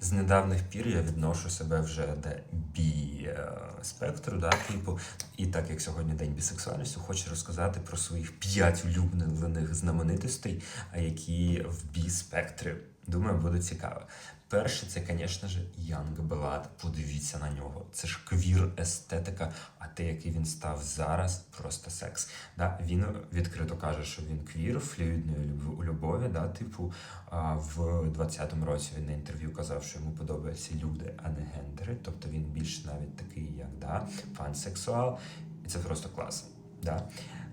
з недавних пір я відношу себе вже до бі е, спектру, да, типу, і так як сьогодні день бісексуальності, хочу розказати про своїх п'ять улюблених знаменитостей, які в бі спектрі. Думаю, буде цікаво. Перше, це, звісно ж, Янг Белад. Подивіться на нього. Це ж квір естетика, а те, який він став зараз, просто секс. Да? Він відкрито каже, що він квір, флюїдної любові. Да? Типу, в 20-му році він на інтерв'ю казав, що йому подобаються люди, а не гендери. Тобто він більш навіть такий, як да, пансексуал. І це просто клас. Да?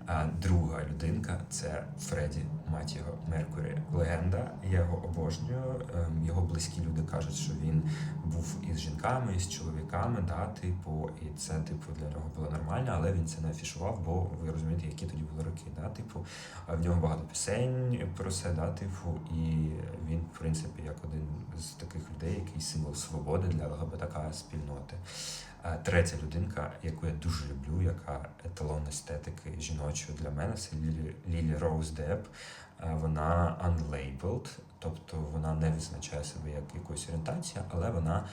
А друга людинка це Фредді, мать його Меркурі. Легенда. Я його обожнюю. Ем, Його близькі люди кажуть, що він був із жінками, і з чоловіками, да, типу, і це, типу, для нього було нормально, але він це не афішував, бо ви розумієте, які тоді були роки. Да, типу, в нього багато пісень про це, да, типу, і він, в принципі, як один з таких людей, який символ свободи для ЛГБТК спільноти. Третя людинка, яку я дуже люблю, яка еталон естетики жіночої для мене, це Лілі, Лілі Роуз Деп. Вона unlabeled, тобто вона не відзначає себе як якоюсь орієнтація, але вона,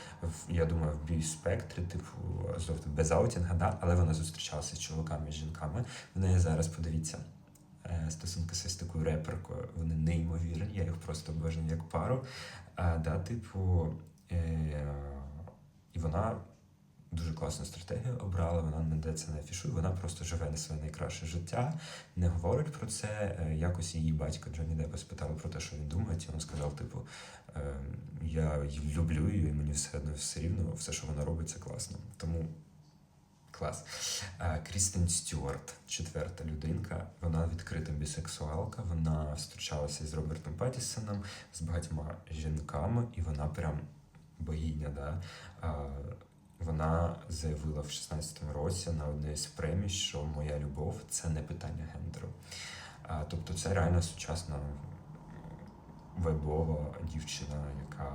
я думаю, в бій спектрі, типу, зовсім без аутінга, да? але вона зустрічалася з чоловіками і жінками. В неї зараз подивіться. е, Стосунки з такою реперкою, вони неймовірні, я їх просто обожнюю як пару. А, да, типу, е, і вона дуже класну стратегію обрала, вона ніде це не афішує, вона просто живе на своє найкраще життя, не говорить про це. Е, Якось її батько Джонні Деппа спитали про те, що він думає, і він сказав, типу, е, я люблю її, і мені все одно все рівно, все, що вона робить, це класно. Тому клас. Е, Крістен Стюарт, четверта людинка. Вона відкрита бісексуалка. Вона зустрічалася з Робертом Паттісоном, з багатьма жінками, і вона прям богиня. Да? Вона заявила в 16-му році на одній з премій, що моя любов це не питання гендеру. Тобто це реально сучасна вайбова дівчина, яка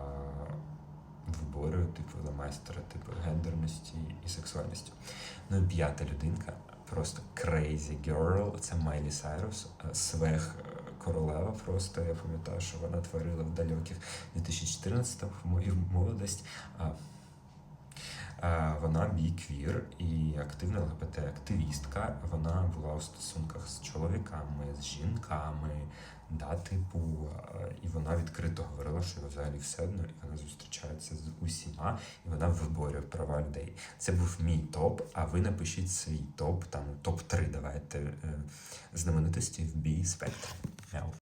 виборює типу майстера, типу гендерності і сексуальності. Ну і п'ята людинка, просто crazy girl, це Майлі Сайрус, е, свех королева. Просто я пам'ятаю, що вона творила в далеких 2014-му, в мою молодость. Е, Вона біквір і активна ЛГБТ-активістка. Вона була у стосунках з чоловіками, з жінками, да, типу, е, і вона відкрито говорила, що взагалі все одно, і вона зустрічається з усіма, і вона виборює права людей. Це був мій топ. А ви напишіть свій топ, там топ 3 давайте е, знаменитості в бій спектрі. Мяу.